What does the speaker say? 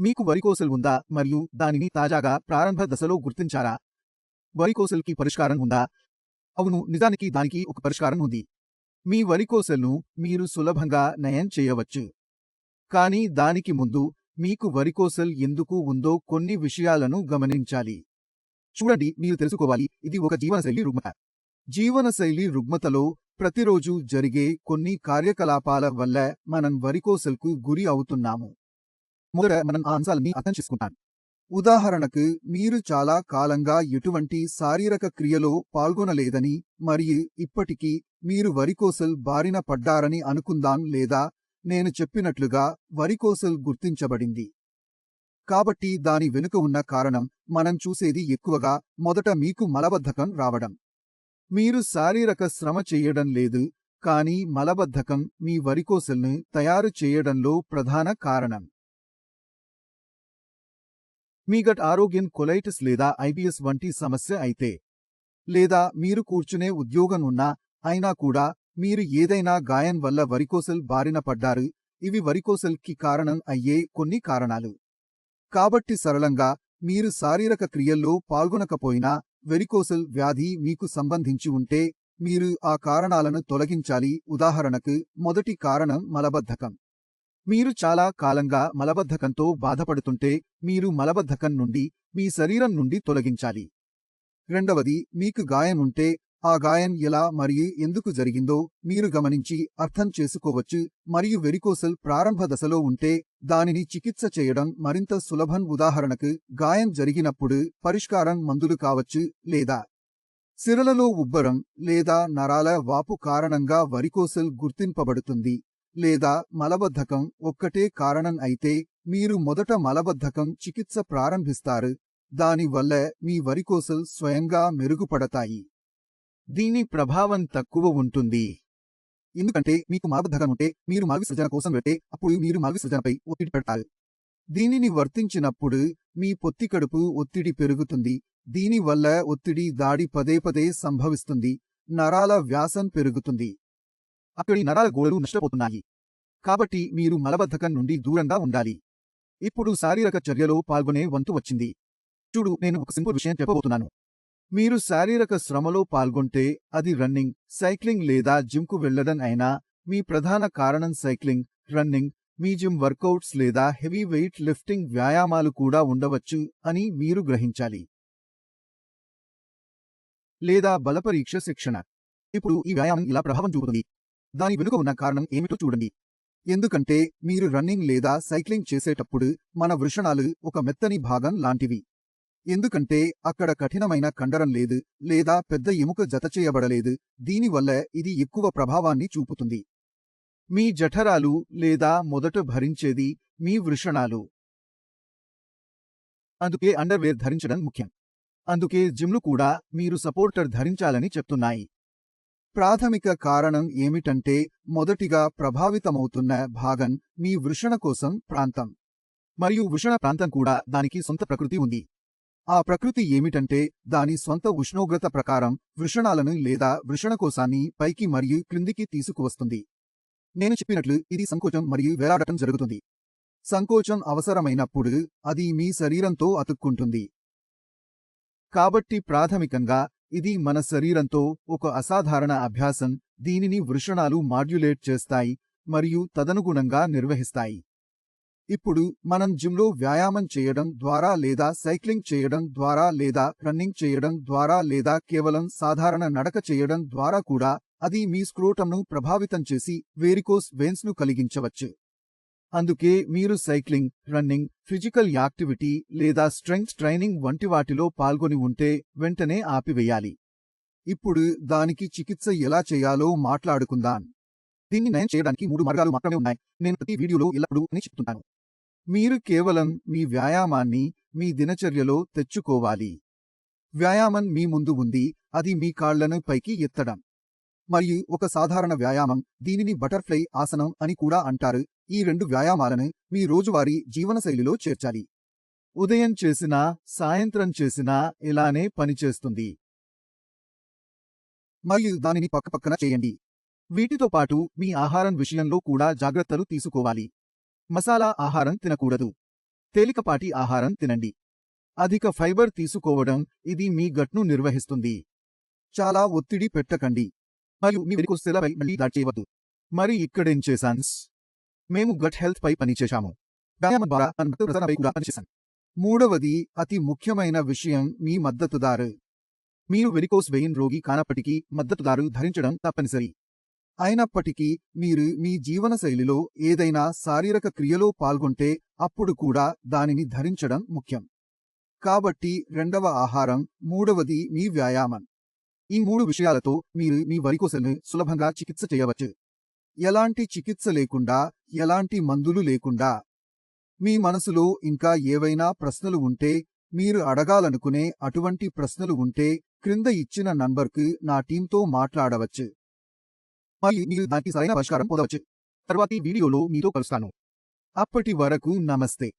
మీకు వరికోసల్ ఉందా? మరియు దానిని తాజాగా ప్రారంభ దశలో గుర్తించారా? వరికోసల్కి పరిష్కారం ఉందా? అవును నిజానికి దానికి ఒక పరిష్కారం ఉంది. మీ వరికోసల్ను మీరు సులభంగా నయం చేయవచ్చు. కానీ దానికి ముందు మీకు వరికోసల్ ఎందుకు ఉందో కొన్ని విషయాలను గమనించాలి. చూడండి మీరు తెలుసుకోవాలి ఇది ఒక జీవనశైలి రుగ్మత. జీవనశైలి రుగ్మతలో ప్రతిరోజు జరిగే కొన్ని కార్యకలాపాల వల్ల మనం వరికోసల్కు గురి అవుతున్నాము. మొదట మనం ఆ అంశాలని అర్థం చేసుకుంటాం ఉదాహరణకు మీరు చాలా కాలంగా ఎటువంటి శారీరక క్రియలో పాల్గొనలేదని మరియు ఇప్పటికీ మీరు వరికోసల్ బారిన పడ్డారని అనుకుందాం లేదా నేను చెప్పినట్లుగా వరికోసల్ గుర్తించబడింది. కాబట్టి దాని వెనుక ఉన్న కారణం మనం చూసేది ఎక్కువగా మొదట మీకు మలబద్ధకం రావడం. మీరు శారీరక శ్రమ చేయడం లేదు కానీ మలబద్ధకం మీ వరికోసల్ను తయారు చేయడంలో ప్రధాన కారణం. మీ గట్ ఆరోగ్యం కొలైటిస్ లేదా ఐబిఎస్ వంటి సమస్య అయితే లేదా మీరు కూర్చునే ఉద్యోగం ఉన్నా అయినా కూడా మీరు ఏదైనా గాయం వల్ల వరికోసల్ బారిన పడ్డారు ఇవి వరికోసల్కి కారణం అయ్యే కొన్ని కారణాలు. కాబట్టి సరళంగా మీరు శారీరక క్రియల్లో పాల్గొనకపోయినా వెరికోసల్ వ్యాధి మీకు సంబంధించి ఉంటే మీరు ఆ కారణాలను తొలగించాలి. ఉదాహరణకు మొదటి కారణం మలబద్ధకం. మీరు చాలా కాలంగా మలబద్ధకంతో బాధపడుతుంటే మీరు మలబద్ధకం నుండి మీ శరీరం నుండి తొలగించాలి. రెండవది మీకు గాయం ఉంటే ఆ గాయం ఎలా మరియు ఎందుకు జరిగిందో మీరు గమనించి అర్థం చేసుకోవచ్చు మరియు వెరికోసల్ ప్రారంభ దశలో ఉంటే దానిని చికిత్స చేయడం మరింత సులభం ఉదాహరణకు గాయం జరిగినప్పుడు పరిష్కారం మందులు కావచ్చు లేదా సిరలలో ఉబ్బరం లేదా నరాల వాపు కారణంగా వరికోసల్ గుర్తింపబడుతుంది. లేదా మలబద్ధకం ఒక్కటే కారణం అయితే మీరు మొదట మలబద్ధకం చికిత్స ప్రారంభిస్తారు. దానివల్ల మీ వరికోసలు స్వయంగా మెరుగుపడతాయి. దీని ప్రభావం తక్కువ ఉంటుంది. ఎందుకంటే మీకు మలబద్ధకం ఉంటే మీరు మలవి సృజన కోసం వెళ్తే అప్పుడు మీరు మలవి సృజనపై ఒత్తిడి పెడతారు. దీనిని వర్తించినప్పుడు మీ పొత్తి కడుపు ఒత్తిడి పెరుగుతుంది. దీనివల్ల ఒత్తిడి దాడి పదే పదే సంభవిస్తుంది. నరాల వ్యాసం పెరుగుతుంది. అక్కడి నరాల గోడలు నష్టపోతున్నాయి. కాబట్టి మీరు మలబద్ధకం నుండి దూరంగా ఉండాలి. ఇప్పుడు శారీరక చర్యలో పాల్గొనే వంతు వచ్చింది. చూడు నేను ఒక సింపుల్ విషయం చెప్పబోతున్నాను. మీరు శారీరక శ్రమలో పాల్గొంటే అది రన్నింగ్ సైక్లింగ్ లేదా జిమ్కు వెళ్ళడం అయినా మీ ప్రధాన కారణం సైక్లింగ్ రన్నింగ్ మీ జిమ్ వర్కౌట్స్ లేదా హెవీ వెయిట్ లిఫ్టింగ్ వ్యాయామాలు కూడా ఉండవచ్చు అని మీరు గ్రహించాలి. లేదా బలపరీక్ష శిక్షణ. ఇప్పుడు ఈ వ్యాయామం ఇలా ప్రభావం చూపుతుంది. దాని వెనుక ఉన్న కారణం ఏమిటో చూడండి. ఎందుకంటే మీరు రన్నింగ్ లేదా సైక్లింగ్ చేసేటప్పుడు మన వృషణాలు ఒక మెత్తని భాగం లాంటివి. ఎందుకంటే అక్కడ కఠినమైన కండరం లేదు లేదా పెద్ద ఎముక జతచేయబడలేదు దీనివల్ల ఇది ఎక్కువ ప్రభావాన్ని చూపుతుంది. మీ జఠరాలు లేదా మొదట భరించేది మీ వృషణాలు. అందుకే అండర్వేర్ ధరించడం ముఖ్యం. అందుకే జిమ్లు కూడా మీరు సపోర్టర్ ధరించాలని చెప్తున్నాయి. ప్రాథమిక కారణం ఏమిటంటే మొదటిగా ప్రభావితమవుతున్న భాగం మీ వృషణ కోసం ప్రాంతం. మరియు వృషణ ప్రాంతం కూడా దానికి సొంత ప్రకృతి ఉంది. ఆ ప్రకృతి ఏమిటంటే దాని సొంత ఉష్ణోగ్రత ప్రకారం వృషణాలను లేదా వృషణకోశాన్ని పైకి మరియు క్రిందికి తీసుకువస్తుంది. నేను చెప్పినట్లు ఇది సంకోచం మరియు వేలాడటం జరుగుతుంది. సంకోచం అవసరమైనప్పుడు అది మీ శరీరంతో అతుక్కుంటుంది. కాబట్టి ప్రాథమికంగా ఇది మన శరీరంతో ఒక అసాధారణ అభ్యాసం దీనిని వృషణాలు మాడ్యులేట్ చేస్తాయి మరియు తదనుగుణంగా నిర్వహిస్తాయి. ఇప్పుడు మనం జిమ్లో వ్యాయామం చేయడం ద్వారా లేదా సైక్లింగ్ చేయడం ద్వారా లేదా రన్నింగ్ చేయడం ద్వారా లేదా కేవలం సాధారణ నడక చేయడం ద్వారా కూడా అది మీ స్క్రోటంను ప్రభావితం చేసి వేరికోస్ వెయిన్స్ను కలిగించవచ్చు. అందుకే మీరు సైక్లింగ్ రన్నింగ్ ఫిజికల్ యాక్టివిటీ లేదా స్ట్రెంగ్త్ ట్రైనింగ్ వంటి వాటిలో పాల్గొని ఉంటే వెంటనే ఆపివేయాలి. ఇప్పుడు దానికి చికిత్స ఎలా చేయాలో మాట్లాడుకుందాం. దీన్ని నయం చేయడానికి మూడు మార్గాలు మాత్రమే ఉన్నాయి. నేను ప్రతి వీడియోలో ఎల్లప్పుడూ అని చెప్తున్నాను మీరు కేవలం మీ వ్యాయామాన్ని మీ దినచర్యలో తెచ్చుకోవాలి. వ్యాయామం మీ ముందు ఉంది. అది మీ కాళ్ళను పైకి ఎత్తడం. మరియు ఒక సాధారణ వ్యాయామం దీనిని బటర్ఫ్లై ఆసనం అని కూడా అంటారు. ఈ రెండు వ్యాయామాలను మీ రోజువారీ జీవనశైలిలో చేర్చాలి. ఉదయం చేసినా సాయంత్రం చేసినా ఇలానే పనిచేస్తుంది మరియు దానిని పక్కపక్కన చేయండి. వీటితో పాటు మీ ఆహారం విషయంలో కూడా జాగ్రత్తలు తీసుకోవాలి. మసాలా ఆహారం తినకూడదు. తేలికపాటి ఆహారం తినండి. అధిక ఫైబర్ తీసుకోవడం ఇది మీ గట్ను నిర్వహిస్తుంది. చాలా ఒత్తిడి పెట్టకండి. మరియు మీ వెరికోస్సెలపై మళ్ళీ దాడి చేయవద్దు. మరి ఇక్కడేం చేశాను? మేము గట్ హెల్త్ పై పనిచేశాము వ్యాయామం ద్వారా రక్త ప్రసరణపై కూడా మూడవది అతి ముఖ్యమైన విషయం మీ మద్దతుదారు. మీరు వెరికోస్ వెయిన్ రోగి కానప్పటికీ మద్దతుదారు ధరించడం తప్పనిసరి. అయినప్పటికీ మీరు మీ జీవనశైలిలో ఏదైనా శారీరక క్రియలో పాల్గొంటే అప్పుడు కూడా దానిని ధరించడం ముఖ్యం. కాబట్టి రెండవ ఆహారం మూడవది మీ వ్యాయామం. ఈ మూడు విషయాలతో మీరు మీ వరికోసల్ని సులభంగా చికిత్స చేయవచ్చు. ఎలాంటి చికిత్స లేకుండా ఎలాంటి మందులు లేకుండా. మీ మనసులో ఇంకా ఏవైనా ప్రశ్నలు ఉంటే మీరు అడగాలనుకునే అటువంటి ప్రశ్నలు ఉంటే క్రింద ఇచ్చిన నంబర్కు నా టీంతో మాట్లాడవచ్చు. మరి మీరు దానికి సరైన పరిష్కారం పొందవచ్చు. తర్వాతి వీడియోలో మీతో కలుస్తాను. అప్పటి వరకు నమస్తే.